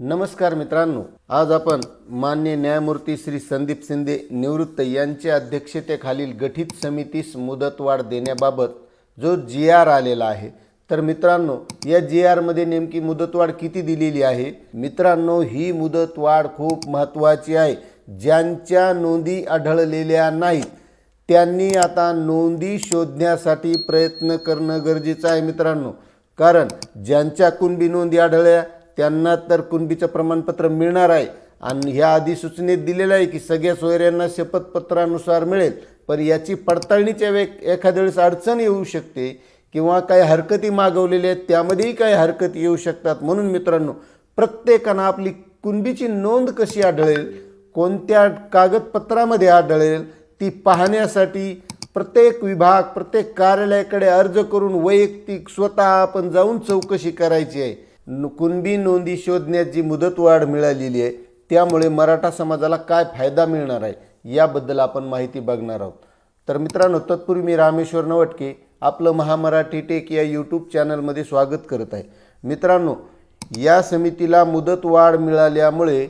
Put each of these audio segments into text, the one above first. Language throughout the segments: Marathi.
नमस्कार मित्रांनो आज आपण मान्य न्यायमूर्ती श्री संदीप शिंदे निवृत्त यांच्या अध्यक्षतेखालील गठीत समितीस मुदतवाढ देण्याबाबत जो जी आर आलेला आहे. तर मित्रांनो या जी आरमध्ये नेमकी मुदतवाढ किती दिलेली आहे? मित्रांनो ही मुदतवाढ खूप महत्त्वाची आहे. ज्यांच्या नोंदी आढळलेल्या नाहीत त्यांनी आता नोंदी शोधण्यासाठी प्रयत्न करणं गरजेचं आहे मित्रांनो. कारण ज्यांच्या कुणबी नोंदी आढळल्या त्यांना तर कुणबीचं प्रमाणपत्र मिळणार आहे. आणि ह्या अधिसूचनेत दिलेलं आहे की सगळ्या सोयऱ्यांना शपथपत्रानुसार मिळेल. पण याची पडताळणीच्या वे एखाद्या वेळेस अडचण येऊ शकते किंवा काही हरकती मागवलेल्या आहेत त्यामध्येही काही हरकती येऊ शकतात. म्हणून मित्रांनो प्रत्येकानं आपली कुणबीची नोंद कशी आढळेल कोणत्या कागदपत्रामध्ये आढळेल ती पाहण्यासाठी प्रत्येक विभाग प्रत्येक कार्यालयाकडे अर्ज करून वैयक्तिक स्वतः आपण जाऊन चौकशी करायची आहे. कुणबी नोंदी शोधण्याची मुदतवाढ मिळालेली आहे त्यामुळे मराठा समाजाला काय फायदा मिळणार आहे याबद्दल आपण माहिती बघणार आहोत. तर मित्रांनो तत्पूर्वी मी रामेश्वर नवटके आपलं महामराठी टेक या यूट्यूब चॅनलमध्ये स्वागत करत आहे. मित्रांनो या समितीला मुदतवाढ मिळाल्यामुळे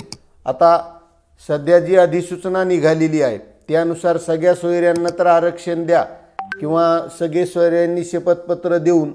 आता सध्या जी अधिसूचना निघालेली आहे त्यानुसार सगळ्या सोयऱ्यांना तर आरक्षण द्या किंवा सगळे सोयऱ्यांनी शपथपत्र देऊन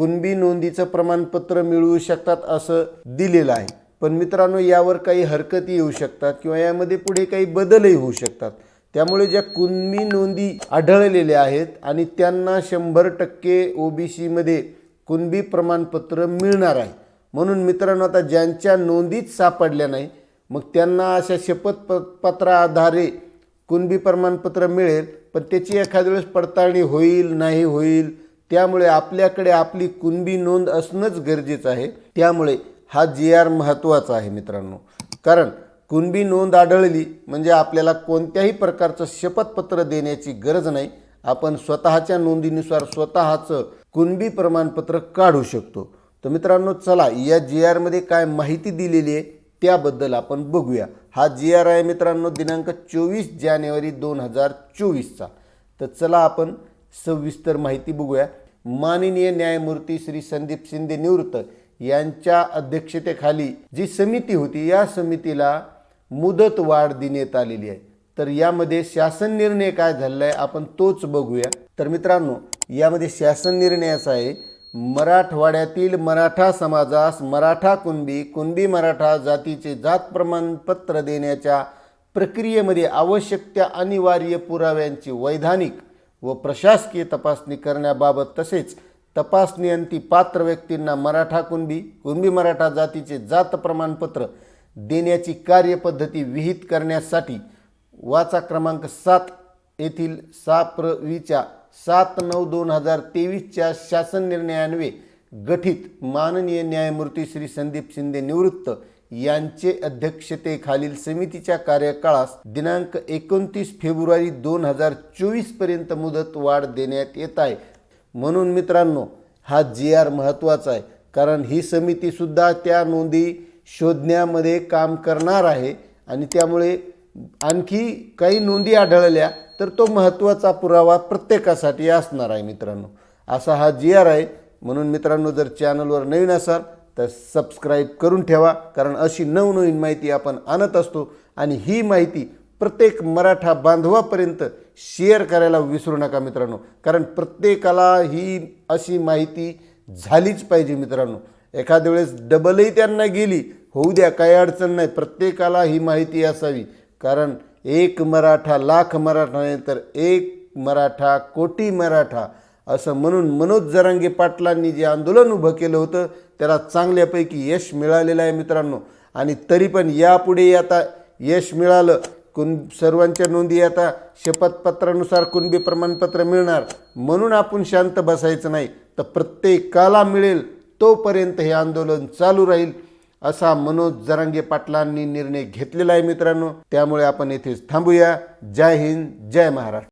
कुणबी नोंदीचं प्रमाणपत्र मिळवू शकतात असं दिलेलं आहे. पण मित्रांनो यावर काही हरकती येऊ शकतात किंवा यामध्ये पुढे काही बदलही होऊ शकतात. त्यामुळे ज्या कुणबी नोंदी आढळलेल्या आहेत आणि त्यांना शंभर टक्के ओबीसीमध्ये कुणबी प्रमाणपत्र मिळणार आहे. म्हणून मित्रांनो आता ज्यांच्या नोंदीच सापडल्या नाही मग त्यांना अशा शपथ प पत्राआधारे कुणबी प्रमाणपत्र मिळेल पण त्याची एखाद्या वेळेस पडताळणी होईल नाही होईल त्यामुळे आपल्याकडे आपली कुणबी नोंद असणंच गरजेचं आहे. त्यामुळे हा जी आर महत्त्वाचा आहे मित्रांनो. कारण कुणबी नोंद आढळली म्हणजे आपल्याला कोणत्याही प्रकारचं शपथपत्र देण्याची गरज नाही. आपण स्वतःच्या नोंदीनुसार स्वतःचं कुणबी प्रमाणपत्र काढू शकतो. तर मित्रांनो चला या जी आरमध्ये काय माहिती दिलेली आहे त्याबद्दल आपण बघूया. हा जी आर आहे मित्रांनो दिनांक चोवीस जानेवारी दोन हजार चोवीसचा. तर चला आपण सविस्तर माहिती बघूया. माननीय न्यायमूर्ती श्री संदीप शिंदे निवृत्त यांच्या अध्यक्षतेखाली जी समिती होती या समितीला मुदत वाढ देण्यात आलेली आहे. तर यामध्ये शासन निर्णय काय झालेला आहे आपण तोच बघूया. तर मित्रांनो यामध्ये शासन निर्णय असा आहे. मराठवाड्यातील मराठा समाजास मराठा कुणबी कुणबी मराठा जातीचे जात प्रमाणपत्र देण्याच्या प्रक्रियेमध्ये आवश्यक त्या अनिवार्य पुराव्यांची वैधानिक व प्रशासकीय तपासणी करण्याबाबत तसेच तपासणीअंती पात्र व्यक्तींना मराठा कुणबी कुणबी मराठा जातीचे जात प्रमाणपत्र देण्याची कार्यपद्धती विहित करण्यासाठी वाचा क्रमांक सात येथील साप्रवीच्या सात नऊ दोन हजार तेवीसच्या शासन निर्णयान्वये गठीत माननीय न्यायमूर्ती श्री संदीप शिंदे निवृत्त यांचे अध्यक्षतेखालील समितीच्या कार्यकाळास दिनांक एकोणतीस फेब्रुवारी दोन हजार चोवीसपर्यंत मुदत वाढ देण्यात येत आहे. म्हणून मित्रांनो हा जी आर महत्त्वाचा आहे कारण ही समितीसुद्धा त्या नोंदी शोधण्यामध्ये काम करणार आहे आणि त्यामुळे आणखी काही नोंदी आढळल्या तर तो महत्त्वाचा पुरावा प्रत्येकासाठी असणार आहे मित्रांनो. असा हा जी आर आहे. म्हणून मित्रांनो जर चॅनलवर नवीन असाल तर सबस्क्राईब करून ठेवा कारण अशी नवनवीन माहिती आपण आणत असतो आणि ही माहिती प्रत्येक मराठा बांधवापर्यंत शेअर करायला विसरू नका मित्रांनो. कारण प्रत्येकाला ही अशी माहिती झालीच पाहिजे मित्रांनो. एखाद्या वेळेस डबलही त्यांना गेली होऊ द्या काही अडचण नाही. प्रत्येकाला ही माहिती असावी. कारण एक मराठा लाख मराठा नाही तर एक मराठा कोटी मराठा असं म्हणून मनोज जरांगे पाटलांनी जे आंदोलन उभं केलं होतं त्याला चांगल्यापैकी यश मिळालेलं आहे मित्रांनो. आणि तरी पण यापुढे आता यश मिळालं कुण सर्वांच्या नोंदी आता शपथपत्रानुसार कुणबी प्रमाणपत्र मिळणार म्हणून आपण शांत बसायचं नाही. तर प्रत्येकाला मिळेल तोपर्यंत हे आंदोलन चालू राहील असा मनोज जरांगे पाटलांनी निर्णय घेतलेला आहे मित्रांनो. त्यामुळे आपण येथेच थांबूया. जय हिंद जय महाराष्ट्र.